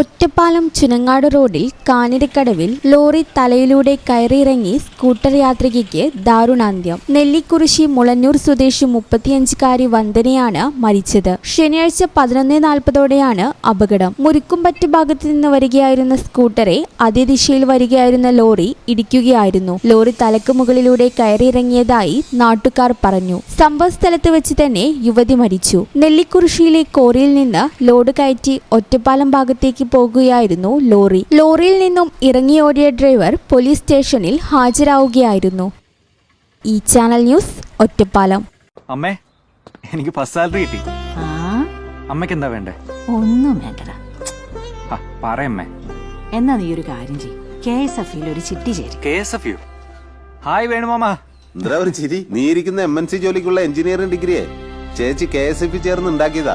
我 ഒറ്റപ്പാലം ചുനങ്ങാട് റോഡിൽ കാനിരക്കടവിൽ ലോറി തലയിലൂടെ കയറിയിറങ്ങി സ്കൂട്ടർ യാത്രികയ്ക്ക് ദാരുണാന്ത്യം. നെല്ലിക്കുറിശി മുളന്നൂർ സ്വദേശി മുപ്പത്തിയഞ്ചുകാരി വന്ദനയാണ് മരിച്ചത്. ശനിയാഴ്ച പതിനൊന്ന് നാൽപ്പതോടെയാണ് അപകടം. മുരുക്കുംപറ്റ് ഭാഗത്ത് നിന്ന് വരികയായിരുന്ന സ്കൂട്ടറെ അതേ ദിശയിൽ വരികയായിരുന്ന ലോറി ഇടിക്കുകയായിരുന്നു. ലോറി തലക്ക് മുകളിലൂടെ കയറിയിറങ്ങിയതായി നാട്ടുകാർ പറഞ്ഞു. സംഭവസ്ഥലത്ത് വെച്ച് തന്നെ യുവതി മരിച്ചു. നെല്ലിക്കുറിശിയിലെ കോറിയിൽ നിന്ന് ലോഡ് കയറ്റി ഒറ്റപ്പാലം ഭാഗത്തേക്ക് പോകുകയായിരുന്നു ലോറി. ലോറിയിൽ നിന്നും ഇറങ്ങിയോടിയ ഡ്രൈവർ പോലീസ് സ്റ്റേഷനിൽ ഹാജരാവുകയായിരുന്നു. ഈ ചാനൽ ന്യൂസ് ഒറ്റപ്പാലം. അമ്മേ എനിക്ക് ഫസ്റ്റ് സാലറി കിട്ടി. ആ? അമ്മയ്ക്ക് എന്താ വേണ്ടേ? ഒന്നും വേണ്ടടാ. പറയമ്മേ എന്നാ നീ ഒരു കാര്യം ചെയ് കെ എസ് എഫ് ഒരു ചിട്ടി ചേരി. കെ എസ് എഫ് ഹായ് വേണുമാമ എന്താ ഒരു ചിരി? നീ ഇരിക്കുന്ന എം എൻ സി ജോലിക്കുള്ള എഞ്ചിനീയറിംഗ് ഡിഗ്രിയെ. ചേച്ചി കെ എസ് എഫ് ചേർന്ന് ഉണ്ടാക്കിയതാ.